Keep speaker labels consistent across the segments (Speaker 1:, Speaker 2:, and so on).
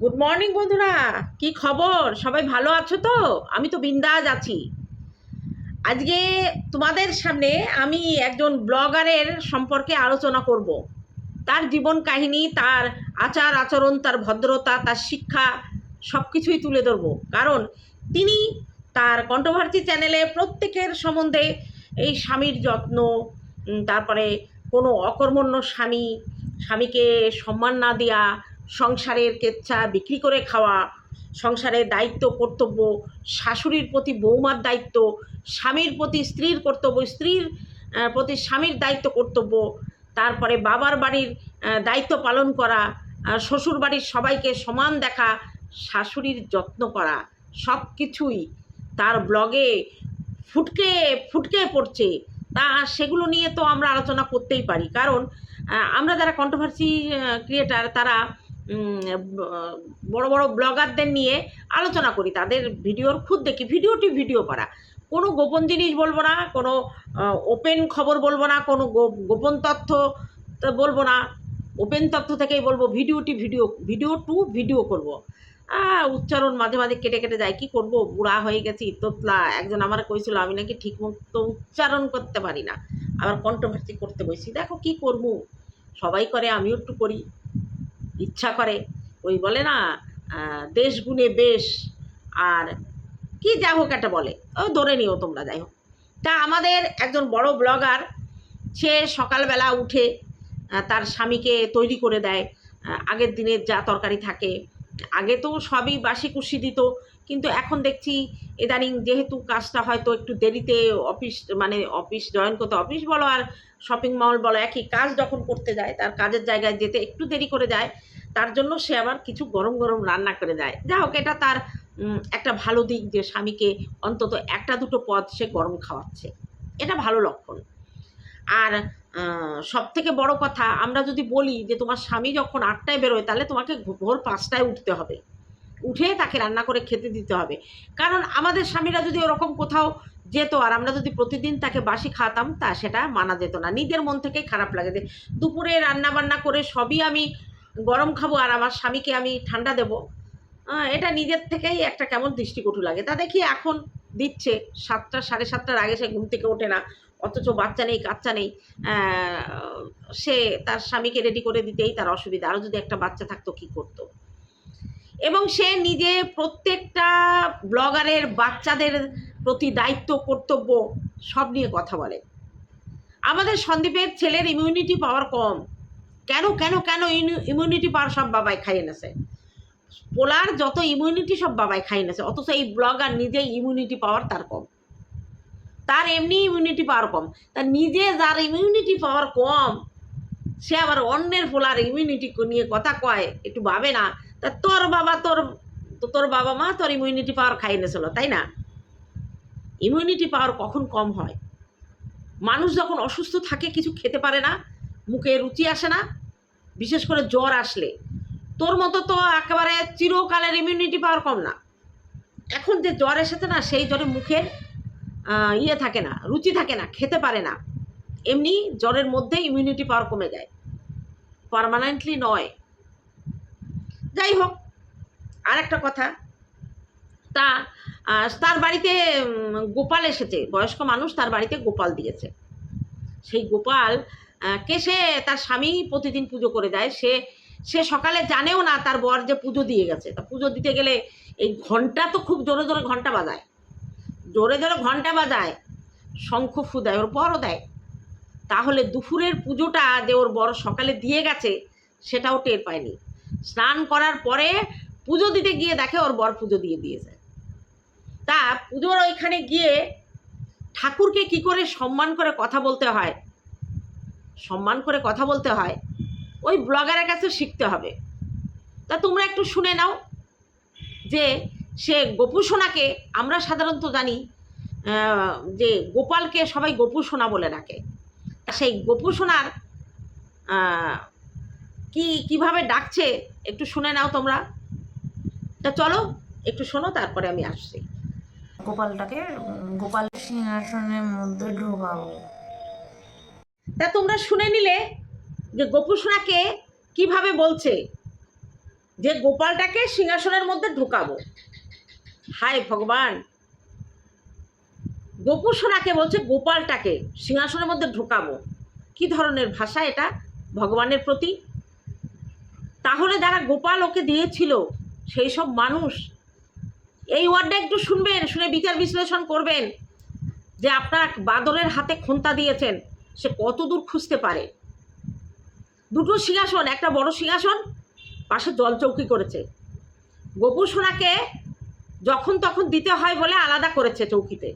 Speaker 1: Good morning বন্ধুরা। কি খবর? সবাই ভালো আছো তো? আমি তো বিন্দাজ আছি। আজকে তোমাদের সামনে আমি একজন ব্লগারের সম্পর্কে আলোচনা করব। তার জীবন কাহিনী, তার আচার আচরণ, তার ভদ্রতা, তার শিক্ষা সব কিছুই তুলে ধরবো। কারণ তিনি তার কন্ট্রোভার্সি চ্যানেলে প্রত্যেকের সম্বন্ধে এই স্বামীর যত্ন তারপরে কোনো অকর্মণ্য স্বামী, স্বামীকে সম্মান না দেওয়া সংসারের কেচ্ছা বিক্রি করে খাওয়া, সংসারের দায়িত্ব, কর্তব্য, শাশুড়ির প্রতি বৌমার দায়িত্ব, স্বামীর প্রতি স্ত্রীর কর্তব্য, স্ত্রীর প্রতি স্বামীর দায়িত্ব, কর্তব্য, তারপরে বাবার বাড়ির দায়িত্ব পালন করা শ্বশুর বাড়ির সবাইকে সমান দেখা, শাশুড়ির যত্ন করা, সব কিছুই তার ব্লগে ফুটকে ফুটকে পড়ছে। তা সেগুলো নিয়ে তো আমরা আলোচনা করতেই পারি। কারণ আমরা যারা কন্ট্রোভার্সি ক্রিয়েটার তারা বড় বড় ব্লগারদের নিয়ে আলোচনা করি, তাদের ভিডিওর খুদ দেখি, ভিডিওটি ভিডিও করা কোনো গোপন জিনিস বলব না, কোনো ওপেন খবর বলব না, কোনো গোপন তথ্য বলব না। ওপেন তথ্য থেকেই বলব, ভিডিওটি ভিডিও ভিডিও টু ভিডিও করব। উচ্চারণ মাঝে মাঝে কেটে কেটে যায়, কি করব? বুড়া হয়ে গেছি, তোতলা। একজন আমার কইছিল, আমি নাকি ঠিক মতো উচ্চারণ করতে পারি না। আবার কন্ট্রোভার্সি করতে বসি, দেখো কি করব? সবাই করে, আমিও একটু করি। ইচ্ছা করে। ওই বলে না দেশ গুণে বেশ, আর কি যাই হোক একটা বলে। ও, ধরে নিও তোমরা, যাই হোক। তা আমাদের একজন বড় ব্লগার, সে সকালবেলা উঠে তার স্বামীকে তৈরি করে দেয়। আগের দিনের যা তরকারি থাকে আগে তো সবই বাসি কুশি দিত, কিন্তু এখন দেখছি ইদানিং যেহেতু কাজটা হয়তো একটু দেরিতে অফিস মানে অফিস জয়েন করতে অফিস বলো আর শপিং মল বলো, একই কাজ যখন করতে যায়, তার কাজের জায়গায় যেতে একটু দেরি করে যায়, তার জন্য সে আবার কিছু গরম গরম রান্না করে দেয়। যা হোক, এটা তার একটা ভালো দিক যে স্বামীকে অন্তত একটা দুটো পদ সে গরম খাওয়াচ্ছে। এটা ভালো লক্ষণ। আর সব থেকে বড় কথা, আমরা যদি বলি যে তোমার স্বামী যখন আটটায় বেরোয়, তাহলে তোমাকে ভোর পাঁচটায় উঠতে হবে। উঠে তাকে রান্না করে খেতে দিতে হবে। কারণ আমাদের স্বামীরা যদি ওরকম কোথাও যেত, আর আমরা যদি প্রতিদিন তাকে বাসি খাওয়াতাম, তা সেটা মানা যেত না। নিজের মন থেকেই খারাপ লাগে যে, দুপুরে রান্না বান্না করে সবই আমি গরম খাব, আর আমার স্বামীকে আমি ঠান্ডা দেবো। এটা নিজের থেকেই একটা কেমন দৃষ্টিকটু লাগে। তা দেখি এখন দিচ্ছে, সাতটা, সাড়ে সাতটার আগে সে ঘুম থেকে ওঠে না। অথচ বাচ্চা নেই, কাচ্চা নেই সে তার স্বামীকে রেডি করে দিতেই তার অসুবিধা। আরও যদি একটা বাচ্চা থাকতো, কি করতো? এবং সে নিজে প্রত্যেকটা ব্লগারের বাচ্চাদের প্রতি দায়িত্ব, কর্তব্য, সব নিয়ে কথা বলে। আমাদের সন্দীপের ছেলের ইমিউনিটি পাওয়ার কম। কেন কেন কেন ইমিউনিটি পাওয়ার সব বাবাই খাইয়ে নেছে? পোলার যত ইমিউনিটি সব বাবাই খাইয়ে নেছে, অথচ এই ব্লগার নিজে ইমিউনিটি পাওয়ার তার কম। তার এমনি ইমিউনিটি পাওয়ার কম। তার নিজে যার ইমিউনিটি পাওয়ার কম, সে আবার অন্যের পোলার ইমিউনিটি নিয়ে কথা কয়, একটু ভাবে না। তা তোর বাবা, তোর তোর বাবা মা তোর ইমিউনিটি পাওয়ার খাইয়ে এনেছিল, তাই না? ইমিউনিটি পাওয়ার কখন কম হয়? মানুষ যখন অসুস্থ থাকে, কিছু খেতে পারে না, মুখে রুচি আসে না, বিশেষ করে জ্বর আসলে। তোর মতো তো একেবারে চিরকালের ইমিউনিটি পাওয়ার কম না। এখন যে জ্বর এসেছে না, সেই জ্বরে মুখের ইয়ে থাকে না, রুচি থাকে না, খেতে পারে না। এমনি জ্বরের মধ্যে ইমিউনিটি পাওয়ার কমে যায়। পারমানেন্টলি নয়। যাই হোক আর একটা কথা। তা তার বাড়িতে গোপাল এসেছে। বয়স্ক মানুষ তার বাড়িতে গোপাল দিয়েছে। সেই গোপাল কে সে? তার স্বামী প্রতিদিন পুজো করে দেয় সে সে সকালে জানেও না তার বর যে পুজো দিয়ে গেছে। তা পুজো দিতে গেলে এই ঘণ্টা তো খুব জোরে জোরে ঘণ্টা বাজায়। জোরে জোরে ঘণ্টা বাজায়, শঙ্খ ফু দেয়, ওর বড়ও দেয়। তাহলে দুপুরের পুজোটা যে ওর বড় সকালে দিয়ে গেছে, সেটাও টের পায়নি। স্নান করার পরে পুজো দিতে গিয়ে দেখে ওর বর পুজো দিয়ে দিয়েছে তা পুজোর ওইখানে গিয়ে ঠাকুরকে কি করে সম্মান করে কথা বলতে হয়? সম্মান করে কথা বলতে হয়, ওই ব্লগারের কাছে শিখতে হবে। তা তোমরা একটু শুনে নাও যে সে গোপু সোনাকে আমরা সাধারণত জানি যে গোপালকে সবাই গোপু সোনা বলে ডাকে। তা সেই গোপু সোনার কি কীভাবে ডাকছে একটু শুনে নাও তোমরা। তা চলো একটু শোনো তারপরে আমি আসছি।
Speaker 2: গোপালটাকে গোপাল সিংহাসনের মধ্যে ঢোকাবো।
Speaker 1: তা তোমরা শুনে নিলে যে গোপু সোনাকে কীভাবে বলছে যে গোপালটাকে সিংহাসনের মধ্যে ঢুকাবো। হায় ভগবান। গোপু সোনাকে বলছে, গোপালটাকে সিংহাসনের মধ্যে ঢুকাবো। কি ধরনের ভাষা এটা ভগবানের প্রতি? তাহলে যারা গোপাল ওকে দিয়েছিল, সেই সব মানুষ, এই ওয়ার্ডটা একটু শুনবেন, শুনে বিচার বিশ্লেষণ করবেন যে আপনার বাদরের হাতে খন্তা দিয়েছেন, সে কত দূর খুঁজতে পারে? দুটো সিংহাসন, একটা বড় সিংহাসন, পাশে জলচৌকি করেছে। গোপু সোনাকে যখন তখন দিতে হয় বলে আলাদা করেছে চৌকিতে।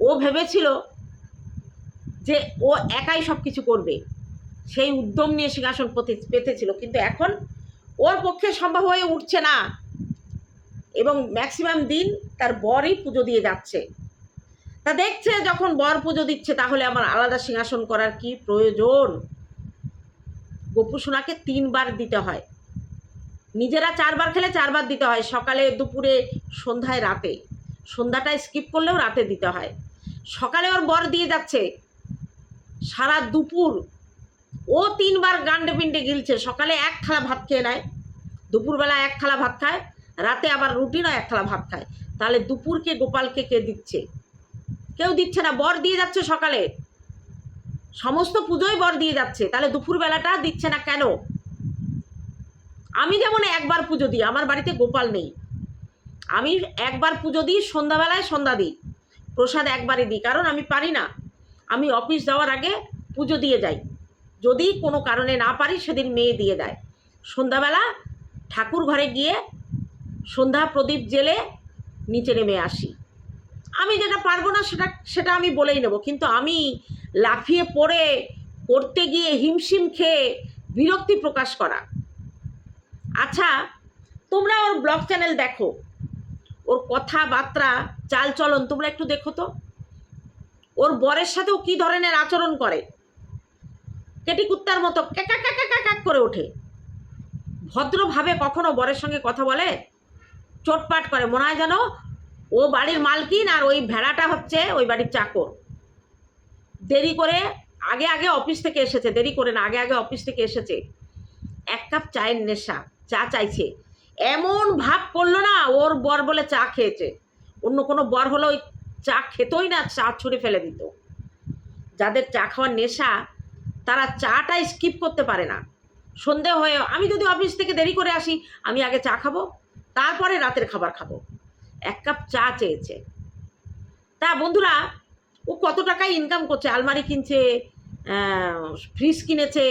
Speaker 1: ও ভেবেছিল যে ও একাই সব কিছু করবে। সেই উদ্যম নিয়ে সিংহাসন পেতে- পেতেছিল। কিন্তু এখন ওর পক্ষে সম্ভব হয়ে উঠছে না। এবং ম্যাক্সিমাম দিন তার বরই পুজো দিয়ে যাচ্ছে। তা দেখছে যখন বর পুজো দিচ্ছে, তাহলে আমার আলাদা সিংহাসন করার কি প্রয়োজন? গোপু সোনাকে তিনবার দিতে হয়। নিজেরা চারবার খেলে চারবার দিতে হয়। সকালে, দুপুরে, সন্ধ্যায়, রাতে। সন্ধ্যাটায় স্কিপ করলেও রাতে দিতে হয়। সকালে ওর বর দিয়ে যাচ্ছে। সারা দুপুর ও তিনবার গান্ডে পিন্ডে গিলছে। সকালে এক থালা ভাত খেয়ে নেয়। দুপুরবেলা এক থালা ভাত খায়। রাতে আবার রুটি নয় এক থালা ভাত খায়। তাহলে দুপুরকে, গোপালকে কে দিচ্ছে? কেউ দিচ্ছে না। বর দিয়ে যাচ্ছে সকালে। সমস্ত পুজোই বর দিয়ে যাচ্ছে। তাহলে দুপুরবেলাটা দিচ্ছে না কেন? আমি যেমন একবার পুজো দিই, আমার বাড়িতে গোপাল নেই। আমি একবার পুজো দিই, সন্ধ্যাবেলায় সন্ধ্যা দিই। প্রসাদ একবারই দিই, কারণ আমি পারি না। আমি অফিস যাওয়ার আগে পুজো দিয়ে যাই। যদি কোনো কারণে না পারি, সেদিন মেয়ে দিয়ে দেয়। সন্ধ্যাবেলা ঠাকুর ঘরে গিয়ে সন্ধ্যা প্রদীপ জেলে নিচে নেমে আসি। আমি যেটা পারব না, সেটা সেটা আমি বলেই নেব। কিন্তু আমি লাফিয়ে পড়ে করতে গিয়ে হিমশিম খেয়ে বিরক্তি প্রকাশ করা। আচ্ছা তোমরা ওর ব্লগ চ্যানেল দেখো। ওর কথাবার্তা, চালচলন, তোমরা একটু দেখো তো। ওর বরের সাথেও কি ধরনের আচরণ করে? কেটি কুত্তার মতো ক্যাকা ক্যাকা ক্যাক করে ওঠে। ভদ্রভাবে কখনো বরের সঙ্গে কথা বলে? চোটপাট করে। মনে হয় যেন ও বাড়ির মালকিন আর ওই ভেড়াটা হচ্ছে ওই বাড়ির চাকর। দেরি করে আগে আগে অফিস থেকে এসেছে। দেরি করে না, আগে আগে অফিস থেকে এসেছে। এক কাপ চায়ের নেশা। চা চাইছে। এমন ভাব করল না, ওর বর বলে চা খেয়েছে। অন্য কোনো বর হলো ওই চা খেতই না, চা ছুঁড়ে ফেলে দিত। যাদের চা খাওয়ার নেশা, তারা চাটা স্কিপ করতে পারে না। সন্ধে হয়ে, আমি যদি অফিস থেকে দেরি করে আসি, আমি আগে চা খাব, তারপরে রাতের খাবার খাব। এক কাপ চা চেয়েছে। তা বন্ধুরা, ও কত টাকায় ইনকাম করছে? আলমারি কিনছে ফ্রিজ কিনেছে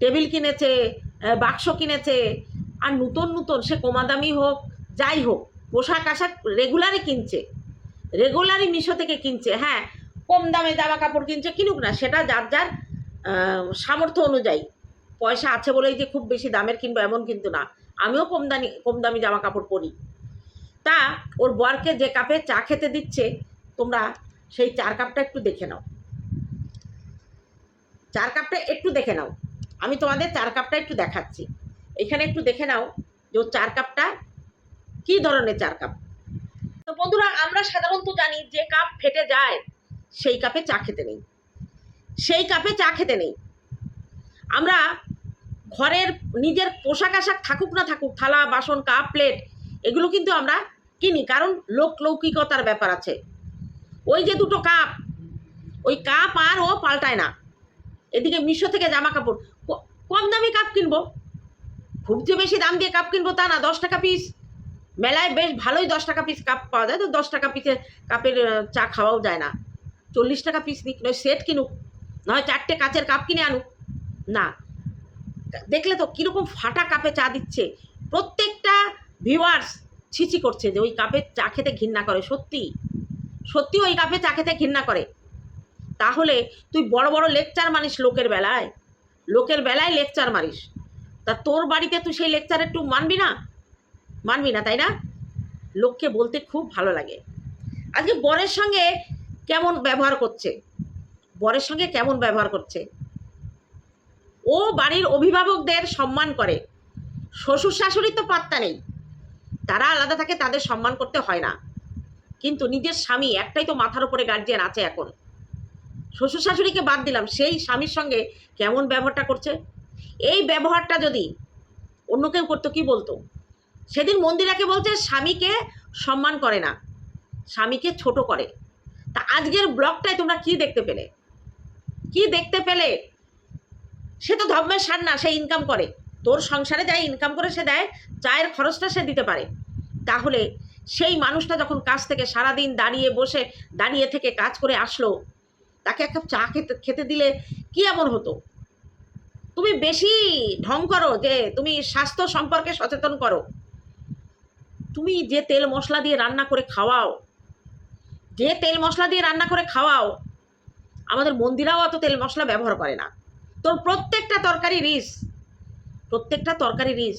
Speaker 1: টেবিল কিনেছে বাক্স কিনেছে আর নূতন নূতন, সে কমাদামি হোক, যাই হোক, পোশাক আশাক রেগুলারই কিনছে। রেগুলারই মিশো থেকে কিনছে হ্যাঁ কম দামে জামা কাপড় কিনছে, কিনুক না, সেটা যার যার সামর্থ্য অনুযায়ী। পয়সা আছে বলেই যে খুব বেশি দামের কিনবো, এমন কিন্তু না। আমিও কম দামি কম দামি জামা কাপড় পরি। তা, ওর বরকে যে কাপে চা খেতে দিচ্ছে, তোমরা সেই চার কাপটা একটু দেখে নাও। চার কাপটা একটু দেখে নাও। আমি তোমাদের চার কাপটা একটু দেখাচ্ছি। এখানে একটু দেখে নাও যে চার কাপটা কি ধরনের চার কাপ। তো বন্ধুরা, আমরা সাধারণত জানি যে কাপ ফেটে যায়, সেই কাপে চা খেতে নেই। সেই কাপে চা খেতে নেই। আমরা ঘরের নিজের পোশাক আশাক থাকুক না থাকুক, থালা, বাসন, কাপ, প্লেট, এগুলো কিন্তু আমরা কিনি। কারণ লোক লৌকিকতার ব্যাপার আছে। ওই যে দুটো কাপ, ওই কাপ আর ও পাল্টায় না। এদিকে মিশো থেকে জামা কাপড় কম দামি কাপ কিনবো। খুব যে বেশি দাম দিয়ে কাপ কিনবো তা না, দশ টাকা পিস মেলায় বেশ ভালোই দশ টাকা পিস কাপ পাওয়া যায় তো, দশ টাকা পিসের কাপের চা খাওয়াও যায় না। চল্লিশ টাকা পিস নিক, নয় সেট কিনুক, নয়, চারটে কাচের কাপ কিনে আনুক, না। দেখলে তো কীরকম ফাটা কাপে চা দিচ্ছে। প্রত্যেকটা ভিউয়ার্স ছিচি করছে যে ওই কাপে চা খেতে ঘৃণা করে, সত্যি। সত্যি ওই কাপে চা খেতে ঘৃণা করে। তাহলে তুই বড় বড় লেকচার মানিস লোকের বেলায়। লোকের বেলায় লেকচার মারিস। তা তোর বাড়িতে তুই সেই লেকচার একটু মানবি না? মানবি না, তাই না? লোককে বলতে খুব ভালো লাগে। আজকে বরের সঙ্গে কেমন ব্যবহার করছে? বরের সঙ্গে কেমন ব্যবহার করছে? ও বাড়ির অভিভাবকদের সম্মান করে। শ্বশুর শাশুড়ির তো পাত্তা নেই। তারা আলাদা থাকে, তাদের সম্মান করতে হয় না। কিন্তু নিজের স্বামী, একটাই তো মাথার উপরে গার্জিয়ান আছে এখন। শ্বশুর শাশুড়িকে বাদ দিলাম, সেই স্বামীর সঙ্গে কেমন ব্যবহারটা করছে? এই ব্যবহারটা যদি অন্য কেউ করতো, কি বলতো? সেদিন মন্দিরাকে বলছে, স্বামীকে সম্মান করে না, স্বামীকে ছোট করে। তা আজকের ব্লগটায় তোমরা কি দেখতে পেলে? কি দেখতে পেলে? সে তো ধর্মের সার না, সে ইনকাম করে। তোর সংসারে যাই ইনকাম করে, সে দেয়, চায়ের খরচটা সে দিতে পারে। তাহলে সেই মানুষটা যখন কাজ থেকে সারাদিন দাঁড়িয়ে বসে, দাঁড়িয়ে থেকে কাজ করে আসলো, তাকে এক কাপ চা খেতে খেতে দিলে কি এমন হতো? তুমি বেশি ঢং করো যে তুমি স্বাস্থ্য সম্পর্কে সচেতন করো। তুমি যে তেল মশলা দিয়ে রান্না করে খাওয়াও, যে তেল মশলা দিয়ে রান্না করে খাওয়াও, আমাদের মন্দিরাও অত তেল মশলা ব্যবহার করে না। তোর প্রত্যেকটা তরকারি রিস, প্রত্যেকটা তরকারি রিস।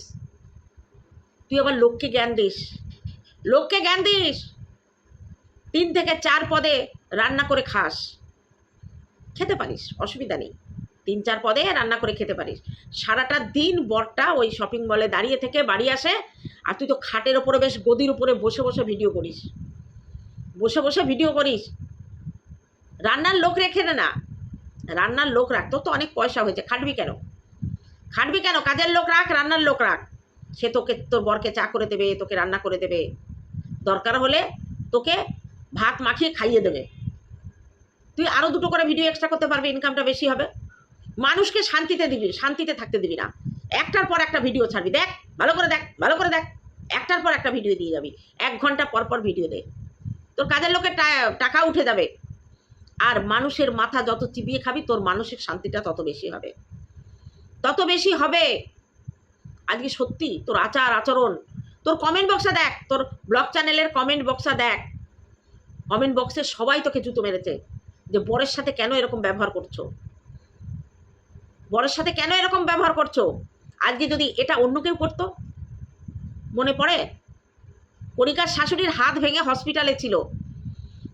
Speaker 1: তুই আবার লোককে জ্ঞান দিস। লোককে জ্ঞান দিস। তিন থেকে চার পদে রান্না করে খাস। খেতে পারিস, অসুবিধা নেই। তিন চার পদে রান্না করে খেতে পারিস। সারাটা দিন বরটা ওই শপিং মলে দাঁড়িয়ে থেকে বাড়ি আসে আর তুই তো খাটের ওপরে বেশ গদির উপরে বসে বসে ভিডিও করিস। বসে বসে ভিডিও করিস। রান্নার লোক রেখে দে না। রান্নার লোক রাখ। তোর তো অনেক পয়সা হয়েছে। খাটবি কেন? খাটবি কেন? কাজের লোক রাখ, রান্নার লোক রাখ। সে তোকে, তোর বরকে চা করে দেবে, তোকে রান্না করে দেবে। দরকার হলে তোকে ভাত মাখিয়ে খাইয়ে দেবে। তুই আরও দুটো করে ভিডিও এক্সট্রা করতে পারবি ইনকামটা বেশি হবে। মানুষকে শান্তিতে দিবি, শান্তিতে থাকতে দিবি না। একটার পর একটা ভিডিও ছাড়বি, দেখ, ভালো করে দেখ, ভালো করে দেখ। একটার পর একটা ভিডিও দিয়ে যাবি, এক ঘণ্টা পর পর ভিডিও দে। তোর কাজের লোকের টাকা উঠে যাবে। আর মানুষের মাথা যত চিবিয়ে খাবি, তোর মানসিক শান্তিটা তত বেশি হবে। তত বেশি হবে। আজকে সত্যি তোর আচার আচরণ। তোর কমেন্ট বক্সা দেখ, তোর ব্লগ চ্যানেলের কমেন্ট বক্সা দেখ। কমেন্ট বক্সে সবাই তোকে জুতো মেরেছে। যে বরের সাথে কেন এরকম ব্যবহার করছ? বরের সাথে কেন এরকম ব্যবহার করছ? আজকে যদি এটা অন্য কেউ করতো? মনে পড়ে? কণিকার শাশুড়ির হাত ভেঙে হসপিটালে ছিল।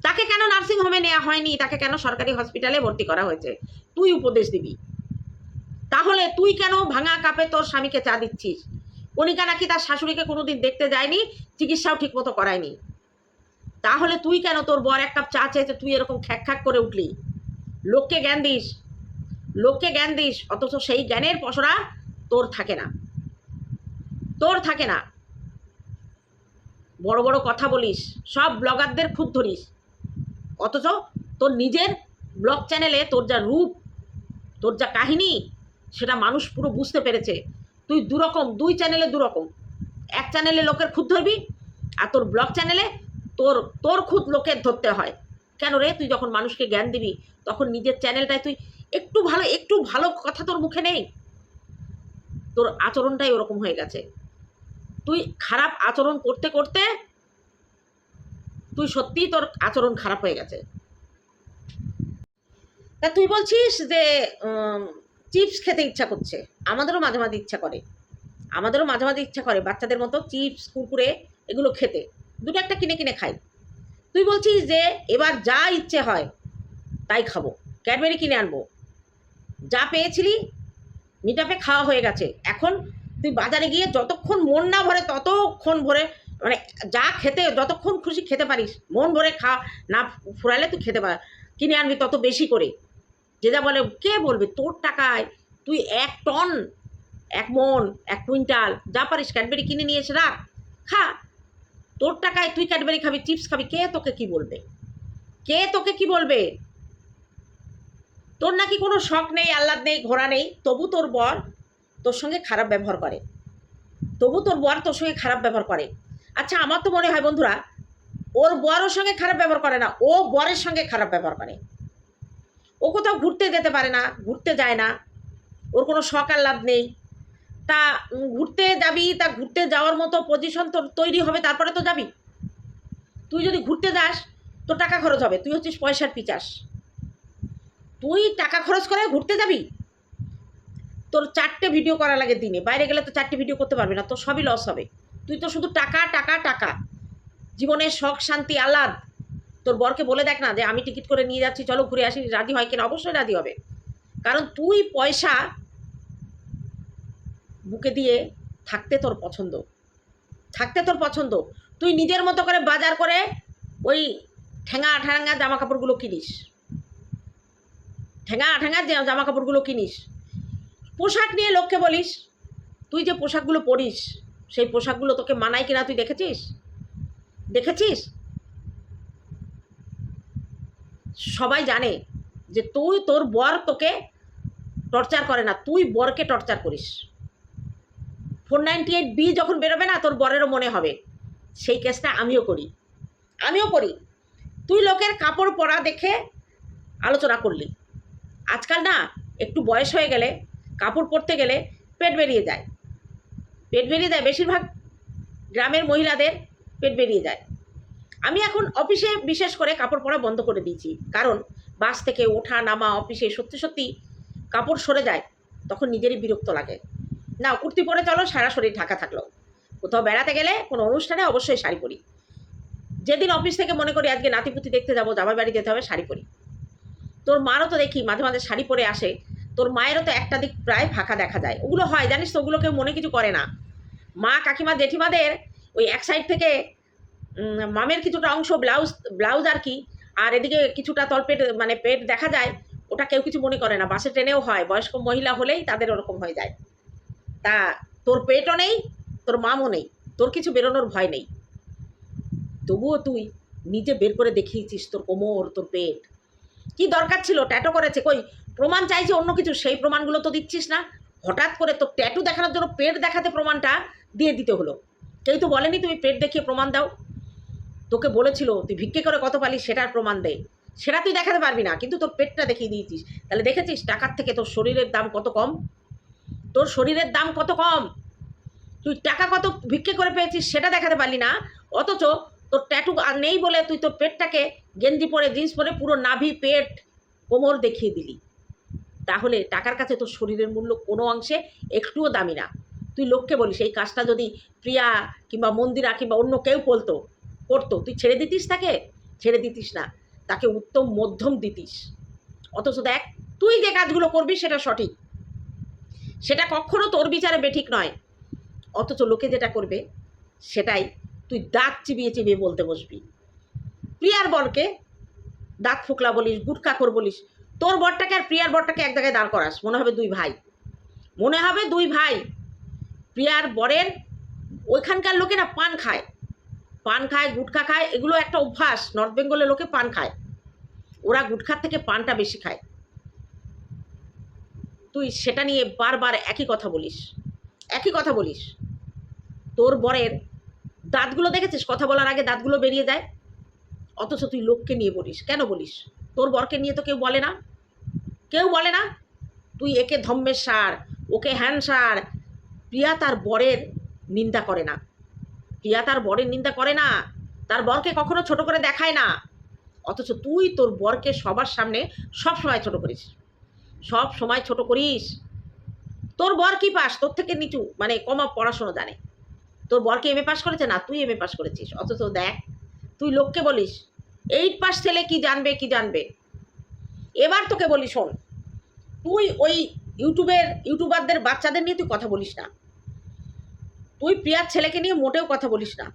Speaker 1: তাকে কেন নার্সিং হোমে নেওয়া হয়নি? তাকে কেন সরকারি হসপিটালে ভর্তি করা হয়েছে? তুই উপদেশ দিবি। তাহলে তুই কেন ভাঙা কাপে তোর স্বামীকে চা দিচ্ছিস? কণিকা নাকি তার শাশুড়িকে কোনোদিন দেখতে যায়নি, চিকিৎসাও ঠিকমতো করায়নি। তাহলে তুই কেন তোর বর এক কাপ চা চেয়েছে? তুই এরকম খ্যাক খ্যাক করে উঠলি। লোককে জ্ঞান দিস। লোককে জ্ঞান দিস, অথচ সেই জ্ঞানের পসরা তোর থাকে না। তোর থাকে না। বড় বড় কথা বলিস, সব ব্লগারদের খুদ ধরিস। অথচ তোর নিজের ব্লগ চ্যানেলে তোর যা রূপ, তোর যা কাহিনী, সেটা মানুষ পুরো বুঝতে পেরেছে। তুই দুরকম, দুই চ্যানেলে দুরকম। এক চ্যানেলে লোকের খুদ ধরবি, আর তোর ব্লগ চ্যানেলে তোর তোর খুদ লোকের ধরতে হয়। কেন রে? তুই যখন মানুষকে জ্ঞান দিবি, তখন নিজের চ্যানেলটায় তুই একটু ভালো একটু ভালো কথা তোর মুখে নেই? তোর আচরণটাই ওরকম হয়ে গেছে। তুই খারাপ আচরণ করতে করতে তুই সত্যিই তোর আচরণ খারাপ হয়ে গেছে। তা তুই বলছিস যে চিপস খেতে ইচ্ছা করছে। আমাদেরও মাঝে মাঝে ইচ্ছা করে। আমাদেরও মাঝে মাঝে ইচ্ছা করে বাচ্চাদের মতো চিপস, কুরকুরে এগুলো খেতে। দুটো একটা কিনে কিনে খাই। তুই বলছিস যে, এবার যা ইচ্ছে হয়, তাই খাব। ক্যাডবেরি কিনে আনব। পেয়েছিলি, মিটাপে খাওয়া হয়ে গেছে। এখন তুই বাজারে গিয়ে যতক্ষণ মন না ভরে ততক্ষণ ভরে মানে যা খেতে, যতক্ষণ খুশি খেতে পারিস, মন ভরে খা, না ফুরালে তুই খেতে পার কিনে আনবি তত বেশি করে। যে যা বলে, কে বলবে? তোর টাকায় তুই এক টন, এক মন, এক কুইন্টাল, যা পারিস ক্যাডবেরি কিনে নিয়ে এসে রাখ, খা। তোর টাকায় তুই ক্যাডবেরি খাবি, চিপস খাবি, কে তোকে কি বলবে? কে তোকে কি বলবে? তোর নাকি কোনো শখ নেই, আহ্লাদ নেই ঘোরা নেই, তবু তোর বর তোর সঙ্গে খারাপ ব্যবহার করে। তবু তোর বর তোর সঙ্গে খারাপ ব্যবহার করে। আচ্ছা আমার তো মনে হয় বন্ধুরা, ওর বর ওর সঙ্গে খারাপ ব্যবহার করে না, ও বরের সঙ্গে খারাপ ব্যবহার করে। ও কোথাও ঘুরতে যেতে পারে না, ঘুরতে যায় না। ওর কোনো শখ, আহ্লাদ নেই। তা ঘুরতে যাবি, তা ঘুরতে যাওয়ার মতো পজিশন তোর তৈরি হবে, তারপরে তো যাবি। তুই যদি ঘুরতে যাস, তোর টাকা খরচ হবে, তুই হচ্ছিস পয়সার পিচাস। তুই টাকা খরচ করে ঘুরতে যাবি? তোর চারটে ভিডিও করা লাগে দিনে। বাইরে গেলে তো চারটে ভিডিও করতে পারবি না তোর সবই লস হবে। তুই তো শুধু টাকা টাকা টাকা। জীবনের শখ, শান্তি, আহ্লাদ। তোর বরকে বলে দেখ না যে, আমি টিকিট করে নিয়ে যাচ্ছি, চলো ঘুরে আসি, রাজি হয় কিনা? অবশ্যই রাজি হবে। কারণ তুই পয়সা বুকে দিয়ে থাকতে তোর পছন্দ। থাকতে তোর পছন্দ। তুই নিজের মতো করে বাজার করে ওই ঠেঙা ঠ্যাঙা জামা কাপড়গুলো কিনিস। ঠেঙা ঠেঙা জামা কাপড়গুলো কিনিস। পোশাক নিয়ে লোককে বলিস, তুই যে পোশাকগুলো পরিস, সেই পোশাকগুলো তোকে মানায় কিনা তুই দেখেছিস? দেখেছিস? সবাই জানে যে তুই, তোর বর তোকে টর্চার করে না, তুই বরকে টর্চার করিস। ফোর নাইনটি এইট বি যখন বেরোবে না, তোর বরেরও মনে হবে, সেই কেসটা আমিও করি। আমিও করি। তুই লোকের কাপড় পরা দেখে আলোচনা করলি। আজকাল না একটু বয়স হয়ে গেলে, কাপড় পরতে গেলে পেট বেরিয়ে যায়। পেট বেরিয়ে যায়, বেশিরভাগ গ্রামের মহিলাদের পেট বেরিয়ে যায়। আমি এখন অফিসে বিশেষ করে কাপড় পরা বন্ধ করে দিয়েছি। কারণ বাস থেকে ওঠা, নামা, অফিসে সত্যি সত্যি কাপড় সরে যায়, তখন নিজেরই বিরক্ত লাগে। না কুর্তি পরে চলো, সারা শরীর ঢাকা থাকল। কোথাও বেড়াতে গেলে কোনো অনুষ্ঠানে অবশ্যই শাড়ি পরি। যেদিন অফিস থেকে মনে করি আজকে নাতিপুতি দেখতে যাব, জামাই বাড়ি যেতে হবে, শাড়ি পরি। তোর মারও তো দেখি মাঝে মাঝে শাড়ি পরে আসে। তোর মায়েরও তো একটা দিক প্রায় ফাঁকা দেখা যায়। ওগুলো হয়, জানিস তো, ওগুলো কেউ মনে কিছু করে না। মা, কাকিমা, জেঠিমাদের ওই এক সাইড থেকে মামের কিছুটা অংশ ব্লাউজ ব্লাউজ আর কি, আর এদিকে কিছুটা তলপেট মানে পেট দেখা যায়, ওটা কেউ কিছু মনে করে না। বাসে ট্রেনেও হয়, বয়স্ক মহিলা হলেই তাদের ওরকম হয়ে যায়। তা তোর পেটও নেই, তোর মামও নেই, তোর কিছু বেরোনোর ভয় নেই। তবুও তুই নিজে বের করে দেখিয়েছিস তোর কোমর, তোর পেট। কি দরকার ছিল? ট্যাটো করেছে কই? প্রমাণ চাইছে অন্য কিছু, সেই প্রমাণগুলো তো দিচ্ছিস না। হঠাৎ করে তোর ট্যাটু দেখানোর জন্য পেট দেখাতে প্রমাণটা দিয়ে দিতে হলো। কেউ তো বলেনি তুমি পেট দেখিয়ে প্রমাণ দাও। তোকে বলেছিল, তুই ভিক্ষে করে কত পালি সেটার প্রমাণ দে। সেটা তুই দেখাতে পারবি না, কিন্তু তোর পেটটা দেখিয়ে দিয়েছিস। তাহলে দেখেছিস টাকার থেকে তোর শরীরের দাম কত কম? তোর শরীরের দাম কত কম? তুই টাকা কত ভিক্ষে করে পেয়েছিস, সেটা দেখাতে পারলি না। অথচ তোর ট্যাটু আর নেই বলে তুই তোর পেটটাকে গেঞ্জি পরে জিন্স পরে পুরো নাভি পেট কোমর দেখিয়ে দিলি। তাহলে টাকার কাছে তোর শরীরের মূল্য কোনো অংশে একটুও দামি না। তুই লোককে বলিস, এই কাজটা যদি প্রিয়া কিংবা মন্দিরা কিংবা অন্য কেউ বলতো করতো, তুই ছেড়ে দিতিস তাকে? ছেড়ে দিতিস না। তাকে উত্তম মধ্যম দিতিস। অথচ দেখ, তুই যে কাজগুলো করবি সেটা সঠিক। সেটা কখনো তোর বিচারে বেঠিক নয়। অথচ লোকে যেটা করবে সেটাই তুই দাঁত চিবিয়ে চিবিয়ে বলতে বসবি। প্রিয়ার বরকে দাঁত ফুকলা বলিস গুটকাখোর বলিস, তোর বরটাকে আর প্রিয়ার বরটাকে এক জায়গায় দাঁড় করাস, মনে হবে দুই ভাই। মনে হবে দুই ভাই। প্রিয়ার বরের ওইখানকার লোকেরা পান খায়। পান খায়, গুটখা খায়, এগুলো একটা অভ্যাস, নর্থ বেঙ্গলের লোকে পান খায়। ওরা গুটখার থেকে পানটা বেশি খায়। তুই সেটা নিয়ে বারবার একই কথা বলিস। একই কথা বলিস। তোর বরের দাঁতগুলো দেখেছিস? কথা বলার আগে দাঁতগুলো বেরিয়ে যায়। অথচ তুই লোককে নিয়ে বলিস। কেন বলিস? তোর বরকে নিয়ে তো কেউ বলে না। কেউ বলে না। তুই একে ধম্মের সার, ওকে হ্যান সার। প্রিয়া তার বরের নিন্দা করে না। প্রিয়া তার বরের নিন্দা করে না। তার বরকে কখনো ছোট করে দেখায় না। অথচ তুই তোর বরকে সবার সামনে সব সময় ছোট করিস। সব সময় ছোট করিস। তোর বর কি পাস? তোর থেকে নিচু। মানে কমা পড়াশোনা জানে। তোর বরকে এম এ পাস করেছে? না, তুই এম এ পাস করেছিস। অথচ দেখ, তুই লোককে বলিস এইট পাস ছেলে কি জানবে কি জানবে? এবার তোকে বলি, শোন, তুই ওই ইউটিউবের, ইউটিউবারদের বাচ্চাদের নিয়ে তুই কথা বলিস না। তুই প্রিয়ার ছেলেকে নিয়ে মোটেও কথা বলিস না।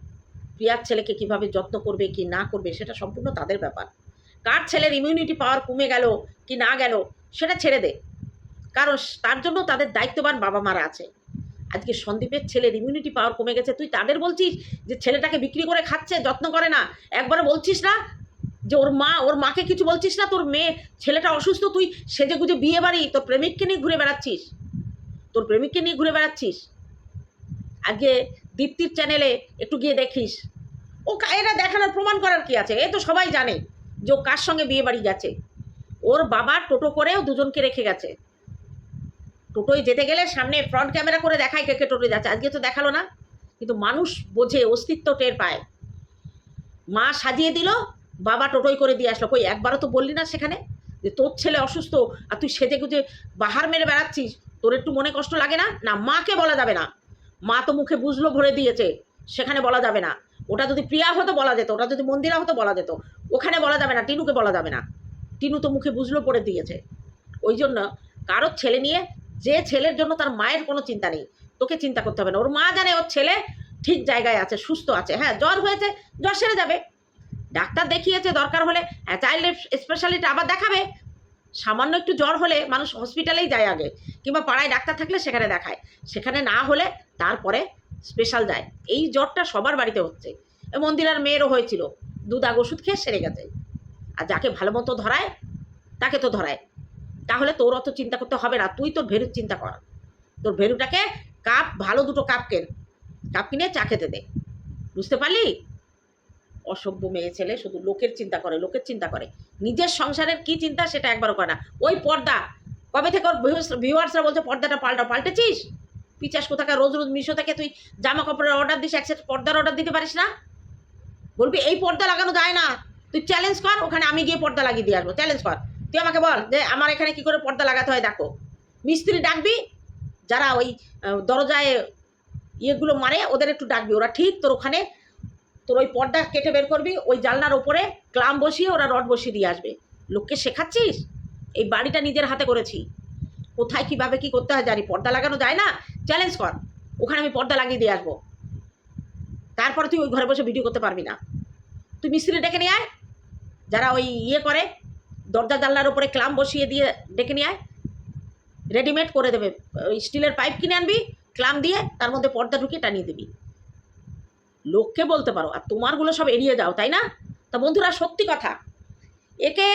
Speaker 1: প্রিয়ার ছেলেকে কীভাবে যত্ন করবে, কি না করবে, সেটা সম্পূর্ণ তাদের ব্যাপার। কার ছেলের ইমিউনিটি পাওয়ার কমে গেল, কি না গেল, সেটা ছেড়ে দে। কারণ তার জন্য তাদের দায়িত্ববান বাবা মারা আছে। আজকে সন্দীপের ছেলের ইমিউনিটি পাওয়ার কমে গেছে। তুই তাদের বলছিস যে ছেলেটাকে বিক্রি করে খাচ্ছে, যত্ন করে না। একবারে বলছিস না যে ওর মা, ওর মাকে কিছু বলছিস না? তোর মেয়ে, ছেলেটা অসুস্থ, তুই সেজে গুজে বিয়ে বাড়ি, তোর প্রেমিককে নিয়ে ঘুরে বেড়াচ্ছিস। তোর প্রেমিককে নিয়ে ঘুরে বেড়াচ্ছিস। আজকে দীপ্তির চ্যানেলে একটু গিয়ে দেখিস। ও এটা দেখানোর প্রমাণ করার কি আছে? এ তো সবাই জানে যে ও কার সঙ্গে বিয়ে বাড়ি গেছে। ওর বাবা টোটো করেও দুজনকে রেখে গেছে। টোটোয় যেতে গেলে সামনে ফ্রন্ট ক্যামেরা করে দেখায় কে কে টোটো যাচ্ছে। আজকে তো দেখাল না, কিন্তু মানুষ বোঝে, অস্তিত্ব টের পায়। মা সাজিয়ে দিল, বাবা টোটোই করে দিয়ে আসলো। কই, একবারও তো বললি না সেখানে যে তোর ছেলে অসুস্থ আর তুই সেজে গুজে বাহার মেরে বেড়াচ্ছিস? তোর একটু মনে কষ্ট লাগে না? না, মাকে বলা যাবে না। মা তো মুখে বুঝলো ভরে দিয়েছে, সেখানে বলা যাবে না। ওটা যদি প্রিয়া হতো বলা যেত, ওটা যদি মন্দিরা হতো বলা যেত। ওখানে বলা যাবে না, টিনুকে বলা যাবে না। টিনু তো মুখে বুঝলো পড়ে দিয়েছে। ওই জন্য কারোর ছেলে নিয়ে যে ছেলের জন্য তার মায়ের কোনো চিন্তা নেই, তোকে চিন্তা করতে হবে না। ওর মা জানে ওর ছেলে ঠিক জায়গায় আছে, সুস্থ আছে। হ্যাঁ জ্বর হয়েছে, জ্বর সেরে যাবে। ডাক্তার দেখিয়েছে দরকার হলে হ্যাঁ চাইল্ড স্পেশালিটি আবার দেখাবে। সামান্য একটু জ্বর হলে মানুষ হসপিটালেই যায় আগে, কিংবা পাড়ায় ডাক্তার থাকলে সেখানে দেখায়। সেখানে না হলে তারপরে স্পেশাল যায়। এই জ্বরটা সবার বাড়িতে হচ্ছে। মন্দিরার মেয়েরও হয়েছিল। দুধ আগ ওষুধ খেয়ে সেরে গেছে। আর যাকে ভালো মতো ধরায়, তাকে তো ধরায়। তাহলে তোর অত চিন্তা করতে হবে না, তুই তোর ভেরুর চিন্তা কর। তোর ভেরুটাকে কাপ, ভালো দুটো কাপ কেন? কাপ কিনে চা খেতে দে। বুঝতে পারলি? অসভ্য মেয়ে ছেলে, শুধু লোকের চিন্তা করে, লোকের চিন্তা করে। নিজের সংসারের কি চিন্তা সেটা একবারও করে না। ওই পর্দা, কবে থেকে ওর ভিউয়ার্সরা বলছে পর্দাটা পাল্টা, পাল্টেছিস? পিচাস কোথাকার, রোজ রোজ মিশো থেকে তুই জামা কাপড়ের অর্ডার দিস, এক সেট পর্দার অর্ডার দিতে পারিস না? বলবি, এই পর্দা লাগানো যায় না। তুই চ্যালেঞ্জ কর, ওখানে আমি গিয়ে পর্দা লাগিয়ে দিয়ে আসব। চ্যালেঞ্জ কর। তুই আমাকে বল যে আমার এখানে কি করে পর্দা লাগাতে হয় দেখো। মিস্ত্রি ডাকবি, যারা ওই দরজায় ইয়েগুলো মারে, ওদের একটু ডাকবি। ওরা ঠিক তোর ওখানে, তোর ওই পর্দা কেটে বের করবি, ওই জানলার ওপরে ক্লাম বসিয়ে ওরা রড বসিয়ে দিয়ে আসবে। লোককে শেখাচ্ছিস? এই বাড়িটা নিজের হাতে করেছি। কোথায় কীভাবে কি করতে হয় জানি, পর্দা লাগানো যায় না? চ্যালেঞ্জ কর। ওখানে আমি পর্দা লাগিয়ে দিয়ে আসব। তারপরে তুই ওই ঘরে বসে ভিডিও করতে পারবি না। তুই মিস্ত্রি ডেকে নিয়ে আয়। যারা ওই ইয়ে করে দরজা জানলার উপরে ক্লাম বসিয়ে দিয়ে ডেকে নিয়ে আয়। রেডিমেড করে দেবে। ওই স্টিলের পাইপ কিনে আনবি, ক্লাম দিয়ে তার মধ্যে পর্দা ঢুকিয়ে টানিয়ে দিবি। লোককে বলতে পারো, আর তোমারগুলো সব এড়িয়ে যাও, তাই না? তা বন্ধুরা, সত্যি কথা। একে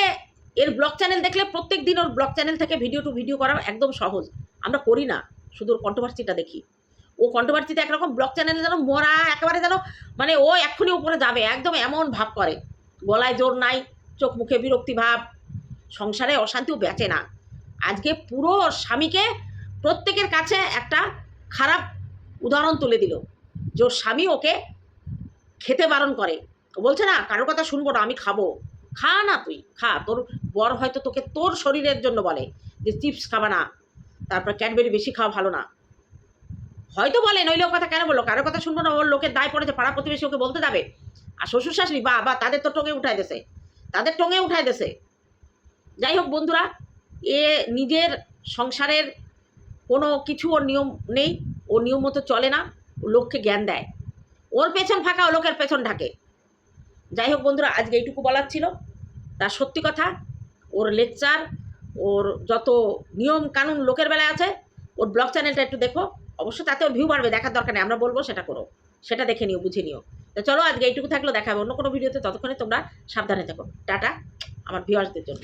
Speaker 1: এর ব্লগ চ্যানেল দেখলে প্রত্যেক দিন ওর ব্লগ চ্যানেল থেকে ভিডিও টু ভিডিও করা একদম সহজ। আমরা করি না, শুধু ওর কন্ট্রোভার্সিটা দেখি। ও কন্ট্রোভার্সিতে একরকম ব্লগ চ্যানেলে যেন মরা, একেবারে যেন মানে ও এক্ষুনি উপরে যাবে, একদম এমন ভাব করে। গলায় জোর নাই, চোখ মুখে বিরক্তি ভাব সংসারে অশান্তিও বেঁচে না। আজকে পুরো স্বামীকে প্রত্যেকের কাছে একটা খারাপ উদাহরণ তুলে দিল যে ওর স্বামী ওকে খেতে বারণ করে। ও বলছে, না, কারোর কথা শুনব না, আমি খাব। খা না তুই, খা, তোর বর হয়তো তোকে তোর শরীরের জন্য বলে যে চিপস খাবা না, তারপর ক্যাডবেরি বেশি খাওয়া ভালো না। হয়তো বলে, নইলে ও কথা কেন বলল? কারোর কথা শুনব না, ওর লোকের দায় পড়েছে, পাড়া প্রতিবেশী ওকে বলতে যাবে। আর শ্বশুর শাশুড়ি, বা বা, তাদের তো টঙে উঠায় দেছে তাদের টঙে উঠায় দেছে যাই হোক বন্ধুরা, এ নিজের সংসারের কোনো কিছু ওর নিয়ম নেই, ও নিয়ম মতো চলে না লোককে জ্ঞান দেয়। ওর পেছন ফাঁকা, ও লোকের পেছন ঢাকে। যাই হোক বন্ধুরা, আজকে এইটুকু বলার ছিল। তার সত্যি কথা, ওর লেকচার, ওর যত নিয়ম কানুন লোকের বেলায় আছে, ওর ব্লগ চ্যানেলটা একটু দেখো। অবশ্য তাতে ওর ভিউ বাড়বে, দেখার দরকার নেই, আমরা বলব সেটা করো। সেটা দেখে নিও, বুঝে নিও। তো চলো, আজকে এইটুকু থাকল দেখাবো অন্য কোনো ভিডিওতে ততক্ষণে তোমরা সাবধানে থাকো। টাটা, আমার ভিউয়ার্সদের জন্য।